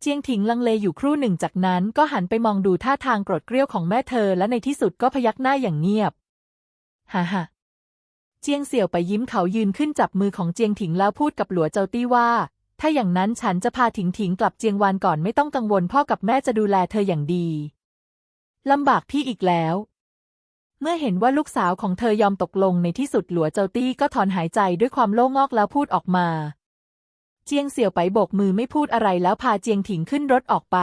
เจียงถิงลังเลอยู่ครู่หนึ่งจากนั้นก็หันไปมองดูท่าทางโกรธเกรี้ยวของแม่เธอและในที่สุดก็พยักหน้าอย่างเงียบ ฮ่าฮ่าเจียงเสี่ยวไปยิ้มเขายืนขึ้นจับมือของเจียงถิงแล้วพูดกับหลัวเจ้าตี้ว่า ถ้าอย่างนั้นฉันจะพาถิงถิงกลับเจียงวานก่อนไม่ต้องกังวลพ่อกับแม่จะดูแลเธออย่างดีลำบากพี่อีกแล้ว เมื่อเห็นว่าลูกสาวของเธอยอมตกลงในที่สุดหลัวเจ้าตี้ก็ถอนหายใจด้วยความโล่งอกแล้วพูดออกมา เจียงเสี่ยวไปโบกมือไม่พูดอะไรแล้วพาเจียงถิงขึ้นรถออกไป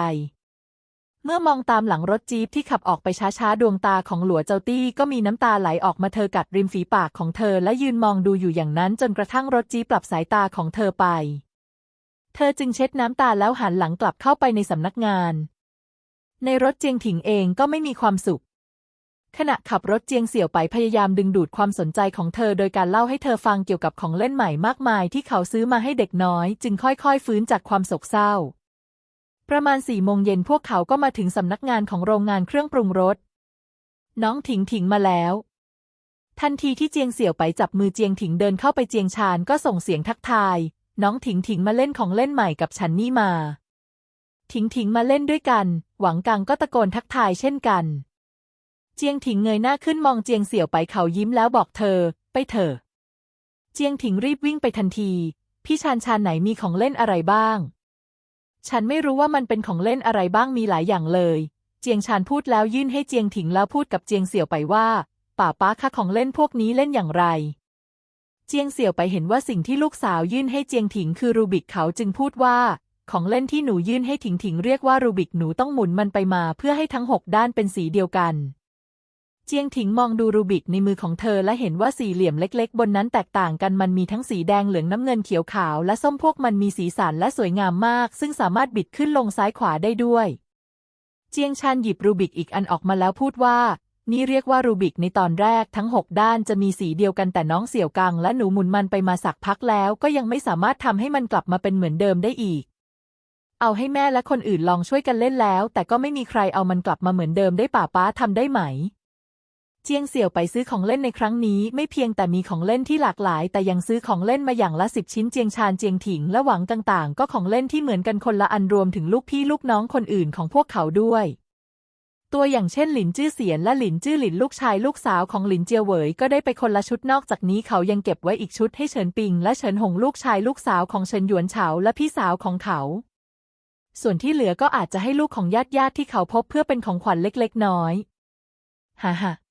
เมื่อมองตามหลังรถจี๊ปที่ขับออกไปช้าๆ ดวงตาของหลัวเจ้าตี้ก็มีน้ำตาไหลออกมาเธอกัดริมฝีปากของเธอและยืนมองดูอยู่อย่างนั้นจนกระทั่งรถจี๊ปปรับสายตาของเธอไป เธอจึงเช็ดน้ำตาแล้วหันหลังกลับเข้าไปในสำนักงาน ในรถเจียงถิงเองก็ไม่มีความสุข ขณะขับรถเจียงเสี่ยวไปพยายามดึงดูดความสนใจของเธอโดยการเล่าให้เธอฟังเกี่ยวกับของเล่นใหม่มากมายที่เขาซื้อมาให้เด็กน้อย จึงค่อยๆ ฟื้นจากความโศกเศร้า ประมาณสี่โมงเย็นพวกเขาก็มาถึงสำนักงานของโรงงานเครื่องปรุงรส น้องถิงถิงมาแล้ว ทันทีที่เจียงเสี่ยวไปจับมือเจียงถิงเดินเข้าไปเจียงชานก็ส่งเสียงทักทาย น้องถิงถิงมาเล่นของเล่นใหม่กับฉันนี่มา ถิงถิงมาเล่นด้วยกัน หวังกังก็ตะโกนทักทายเช่นกัน เจียงถิงเงยหน้าขึ้นมองเจียงเสี่ยวไปเขายิ้มแล้วบอกเธอ ไปเถอะ เจียงถิงรีบวิ่งไปทันที พี่ชานชานไหนมีของเล่นอะไรบ้าง ฉันไม่รู้ว่ามันเป็นของเล่นอะไรบ้างมีหลายอย่างเลย เจียงชานพูดแล้วยื่นให้เจียงถิงแล้วพูดกับเจียงเสี่ยวไปว่า ป่าป้าคะของเล่นพวกนี้เล่นอย่างไร เจียงเสี่ยวไปเห็นว่าสิ่งที่ลูกสาวยื่นให้เจียงถิงคือรูบิกเขาจึงพูดว่าของเล่นที่หนูยื่นให้ถิงถิงเรียกว่ารูบิกหนูต้องหมุนมันไปมาเพื่อให้ทั้งหกด้านเป็นสีเดียวกัน เจียงถิงมองดูรูบิกในมือของเธอและเห็นว่าสี่เหลี่ยมเล็กๆ บนนั้นแตกต่างกันมันมีทั้งสีแดงเหลืองน้ำเงินเขียวขาวและส้มพวกมันมีสีสันและสวยงามมาก ซึ่งสามารถบิดขึ้นลงซ้ายขวาได้ด้วย เจียงชันหยิบรูบิกอีกอันออกมาแล้วพูดว่า นี่เรียกว่ารูบิกในตอนแรกทั้งหกด้านจะมีสีเดียวกันแต่น้องเสี่ยวกังและหนูหมุนมันไปมาสักพักแล้ว ก็ยังไม่สามารถทำให้มันกลับมาเป็นเหมือนเดิมได้อีก เอาให้แม่และคนอื่นลองช่วยกันเล่นแล้ว แต่ก็ไม่มีใครเอามันกลับมาเหมือนเดิมได้ป่าป้าทำได้ไหม เจียงเสี่ยวไปซื้อของเล่นในครั้งนี้ ไม่เพียงแต่มีของเล่นที่หลากหลาย แต่ยังซื้อของเล่นมาอย่างละสิบชิ้นเจียงชานเจียงถิงและหวังต่างๆ ก็ของเล่นที่เหมือนกันคนละอันรวมถึงลูกพี่ลูกน้องคนอื่นของพวกเขาด้วย ตัวอย่างเช่นหลินจื้อเสียนและหลินจื้อหลินลูกชายลูกสาวของหลินเจียวเหวยก็ได้ไปคนละชุดนอกจากนี้เขายังเก็บไว้อีกชุดให้เฉินปิง และเฉินหงลูกชายลูกสาวของเฉินหยวนเฉาและพี่สาวของเขา ส่วนที่เหลือก็อาจจะให้ลูกของญาติญาติที่เขาพบเพื่อเป็นของขวัญเล็ก ๆ น้อย ฮ่าฮ่า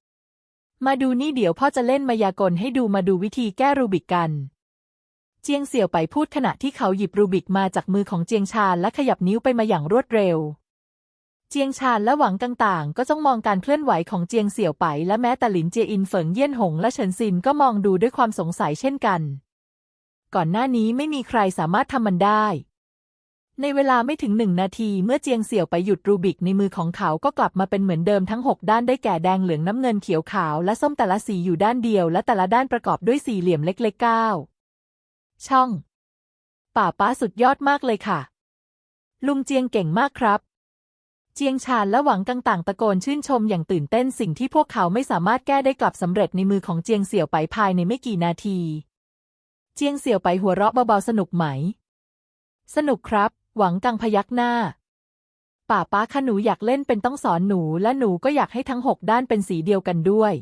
มาดูนี่เดี๋ยวพ่อจะเล่นมายากลให้ดูมาดูวิธีแก้รูบิกกัน เจียงเสี่ยวไปพูดขณะที่เขาหยิบรูบิกมาจากมือของเจียงชาญและขยับนิ้วไปมาอย่างรวดเร็ว เจียงชาญและหวังต่างๆ ก็จ้องมองการเคลื่อนไหวของเจียงเสี่ยวไปและแม้แต่หลินเจียอินเฟิงเยี่ยนหงและเฉินซินก็มองดูด้วยความสงสัยเช่นกัน ก่อนหน้านี้ไม่มีใครสามารถทำมันได้ ในเวลาไม่ถึงหนึ่งนาทีเมื่อเจียงเสี่ยวไปหยุดรูบิกในมือของเขาก็กลับมาเป็นเหมือนเดิมทั้งหกด้านได้แก่แดงเหลืองน้ำเงินเขียวขาวและส้มแต่ละสีอยู่ด้านเดียว และแต่ละด้านประกอบด้วยสี่เหลี่ยมเล็กๆเก้าช่อง ป่าป้าสุดยอดมากเลยค่ะ ลุงเจียงเก่งมากครับ เจียงชานและหวังกังต่างตะโกนชื่นชมอย่างตื่นเต้นสิ่งที่พวกเขาไม่สามารถแก้ได้กลับสำเร็จในมือของเจียงเสี่ยวไปภายในไม่กี่นาที เจียงเสี่ยวไปหัวเราะเบาๆสนุกไหม สนุกครับ หวังกังพยักหน้า ป่าป้าคะหนูอยากเล่นเป็นต้องสอนหนู และหนูก็อยากให้ทั้งหกด้านเป็นสีเดียวกันด้วย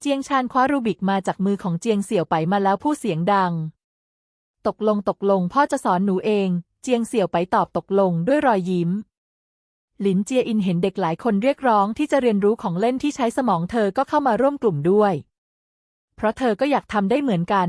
เจียงชานคว้ารูบิกมาจากมือของเจียงเสี่ยวไปมาแล้วพูดเสียงดัง ตกลงตกลงพ่อจะสอนหนูเอง เจียงเสี่ยวไปตอบตกลงด้วยรอยยิ้มหลินเจียอินเห็นเด็กหลายคนเรียกร้องที่จะเรียนรู้ของเล่นที่ใช้สมองเธอก็เข้ามาร่วมกลุ่มด้วย เพราะเธอก็อยากทำได้เหมือนกัน